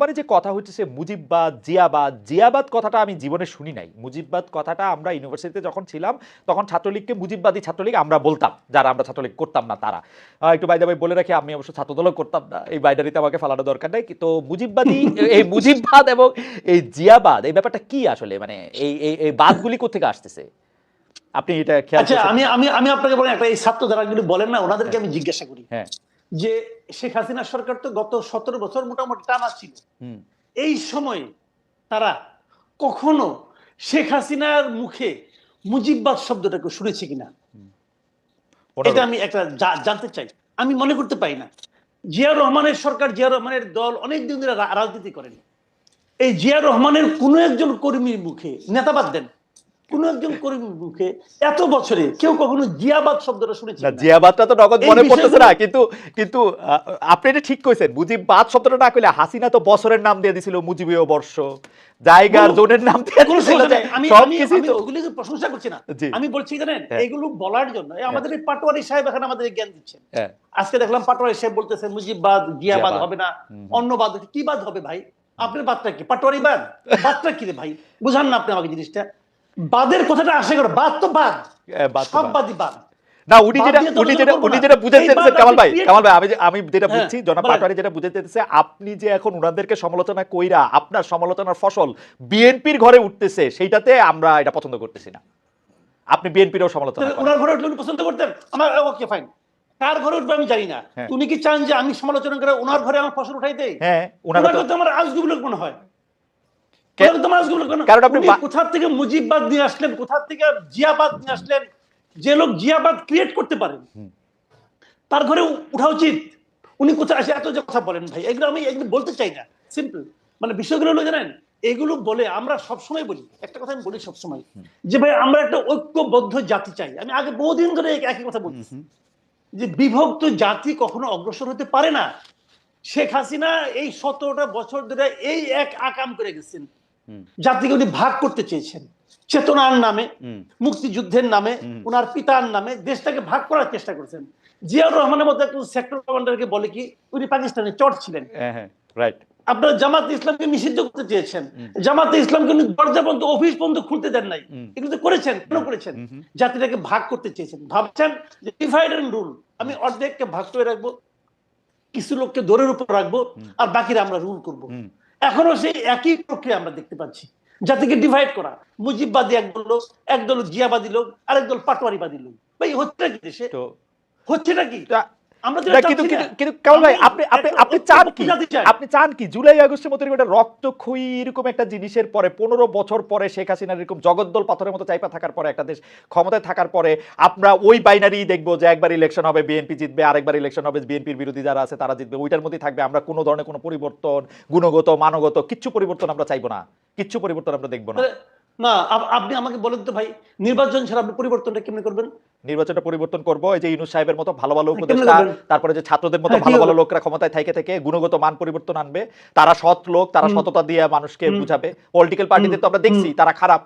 মানে যে কথা হচ্ছে সে মুজিববাদ জিয়াবাদ জিয়াবাদ কথাটা আমি জীবনে শুনি নাই। মুজিববাদ কথাটা আমরা ইউনিভার্সিটিতে যখন ছিলাম তখন ছাত্রলীগকে মুজিববাদী ছাত্রলীগ আমরা বলতাম যারা আমরা ছাত্রলীগ করতাম না তারা। একটু বাইদা ভাই বলে রাখি আমি অবশ্য ছাত্রদলও করতাম না। এই বাইডারিতে আমাকে ফালানো দরকার নেই। তো মুজিববাদী এই মুজিববাদ এবং এই জিয়াবাদ এই ব্যাপারটা কি আসলে? মানে এই এই এই বাদগুলি কোথেকে আসতেছে? আপনি এটা খেয়াল আচ্ছা আমি আমি আমি আপনাকে বলেন একটা এই ছাত্র যারা বলেন না ওনাদেরকে আমি জিজ্ঞাসা করি। হ্যাঁ। যে শেখ হাসিনা সরকার তো গত সতেরো বছর মোটামুটি টানা ছিল। এই সময়ে তারা কখনো শেখ হাসিনার মুখে মুজিববাদ শব্দটাকে শুনেছে কিনা? এটা আমি একটা জানতে চাই। আমি মনে করতে পারি না। জিয়া রহমানের সরকার জিয়া রহমানের দল অনেক দিন ধরে রাজনীতি করেন। এই জিয়া রহমানের কোনো একজন কর্মীর মুখে নেতাবাদ দেন। কোন একজন কর্মীর মুখে এত বছরে কেউ কখনো জিয়াবাদ শব্দটা শুনেছে না জিয়াবাদটা তো নগদ মনে পড়তেছে না কিন্তু কিন্তু আপনি এটা ঠিক কইছেন মুজিববাদ শব্দটা না কইলে হাসিনা তো বছরের নাম দিয়ে দিছিল মুজিবীয় বর্ষ। জায়গার জোনের নাম দিয়ে দিছিল আমি আমি ওগুলিকে প্রশংসা করছি না আমি বলছি জানেন হ্যাঁ। এগুলো বলার জন্য। আমাদের এই পাটোয়ারি সাহেব এখন আমাদের জ্ঞান দিচ্ছেন। হ্যাঁ, আজকে দেখলাম পাটোয়ারি সাহেব বলতেছে মুজিববাদ জিয়াবাদ। হবে না। অন্য বাদ। কি বাদ হবে ভাই? আপনার বাদটা কি? পাটোয়ারি বাদ? বাদটা কি রে ভাই? বুঝান না আপনি আমাকে জিনিসটা। বাদের কথাটা আসে করে বাদ তো বাদ। বাদ সব বাদই বাদ। না উনি যেটা উনি যেটা উনি যেটা বুঝাতে কামাল ভাই কামাল ভাই আমি যে- আমি যেটা হ্যাঁ, বুঝছি জনাব পাটোয়ারি যেটা বুঝাতে আপনি যে এখন উনাদেরকে সমালোচনা কইরা আপনার সমালোচনার ফসল বিএনপির ঘরে উঠতেছে সেইটাতে আমরা এটা পছন্দ করতেছি না। আপনি বিএনপিরও সমালোচনা। ওনার ঘরে উঠলে পছন্দ করতেন? আমার ওকে ফাইন কার ঘরে উঠবে আমি জানি না। হ্যাঁ। উনি কি চান যে আমি সমালোচনা করে ওনার ঘরে আমার ফসল উঠাই দেই হ্যাঁ উনারা ওনার তো আমার আজগুবি লোক মনে হয়। কারণ আপনি কোথা থেকে মুজিববাদ নিয়ে আসলেন কোথা থেকে জিয়াবাদ নিয়ে আসলেন যে লোক জিয়াবাদ ক্রিয়েট করতে পারেন তার ঘরে উঠা উচিত। উনি কোথায় আসে? এত যে কথা বলেন ভাই এগুলো আমি এগুলো বলতে চাই না। সিম্পল মানে বিষয়গুলো হলো জানেন এগুলো বলে আমরা সবসময় বলি একটা কথা আমি বলি সবসময় যে ভাই আমরা একটা ঐক্যবদ্ধ জাতি চাই। আমি আগে বহুদিন ধরে একই কথা বলছি। যে বিভক্ত জাতি কখনো অগ্রসর হতে পারে না। শেখ হাসিনা এই সতেরোটা বছর ধরে এই এক আকাম করে গেছেন। জাতিকে উনি ভাগ করতে চেয়েছেন। চেতনার নামে মুক্তিযুদ্ধের নামে। ওনার পিতার নামে দেশটাকে ভাগ করার চেষ্টা করেছেন। জিয়াউর রহমানের মতো একজন সেক্টর কমান্ডারকে বলে কি উনি পাকিস্তানে চট ছিলেন। হ্যাঁ হ্যাঁ রাইট আপনারা জামাতে ইসলামকে নিষিদ্ধ করতে চেয়েছেন। জামাতে ইসলামকে উনি দরজা পর্যন্ত অফিস পর্যন্ত খুলতে দেন নাই। এগুলো তো করেছেন কেন করেছেন। জাতিটাকে ভাগ করতে চেয়েছেন। ভাবছেন যে ডিভাইড এন্ড রুল আমি অর্ধেককে ভাগ করে রাখব কিছু লোককে দৌড়ের উপর রাখব আর বাকিরা আমরা রুল করব। এখনও সেই একই প্রক্রিয়া আমরা দেখতে পাচ্ছি। জাতিকে ডিভাইড করা। মুজিববাদী একদল লোক একদল জিয়াবাদী লোক আরেকদল পাটোয়ারিবাদী লোক। ভাই হচ্ছে কি দেশে? হচ্ছে হচ্ছে নাকি আমরা তো কিন্তু চাচ্ছি কিন্তু না। কিন্তু কামাল ভাই আপনি আপনি আপনি চান কি? আপনি চান কি? জুলাই আগস্টের মতো একটা রক্তক্ষয়ী এরকম একটা জিনিসের পরে পনেরো বছর পরে শেখ হাসিনার এরকম জগদ্দল পাথরের মতো চাইপা থাকার পরে একটা দেশ ক্ষমতায় থাকার পরে আমরা ওই বাইনারি দেখব যে একবার ইলেকশন হবে বিএনপি জিতবে আরেকবার ইলেকশন হবে বিএনপির বিরোধী যারা আছে তারা জিতবে। ওইটার মধ্যেই থাকবে। আমরা কোনো ধরনের কোনো পরিবর্তন গুণগত মানগত কিচ্ছু পরিবর্তন আমরা চাইব না। কিচ্ছু পরিবর্তন আমরা দেখব না। না আপনি আমাকে বলেন তো ভাই নির্বাচন ছাড়া আপনি পরিবর্তনটা কেমনি করবেন? নির্বাচনটা পরিবর্তন করব এই যে ইউনুস সাহেবের মতো ভালো ভালো উপদেষ্টা তারপরে যে ছাত্রদের মতো হ্যাঁ, ভালো ভালো লোকরা ক্ষমতায় থেকে থেকে গুণগত মান পরিবর্তন আনবে তারা সৎ লোক তারা সততা দিয়ে মানুষকে বুঝাবে। পলিটিক্যাল পার্টিদের তো আমরা দেখছি তারা খারাপ।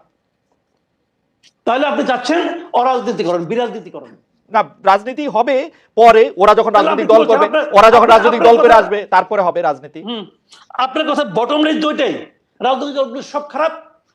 তাহলে আপনি চাচ্ছেন অরাজনীতিকরণ বিরাজনীতিকরণ না রাজনীতি হবে পরে ওরা যখন রাজনৈতিক দল করবে ওরা যখন রাজনৈতিক দল করে আসবে তারপরে হবে রাজনীতি। আপনার কথা বটম লাইন দুইটাই। রাজনৈতিক দলগুলো সব খারাপ।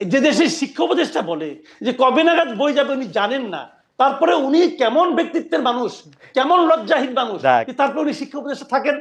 যে দেশের শিক্ষা উপদেষ্টা বলে যে কবে নাগাদ বই যাবে উনি জানেন না তারপরে উনি কেমন ব্যক্তিত্বের মানুষ কেমন লজ্জাহীন মানুষ। তারপরে উনি শিক্ষা উপদেষ্টা থাকেন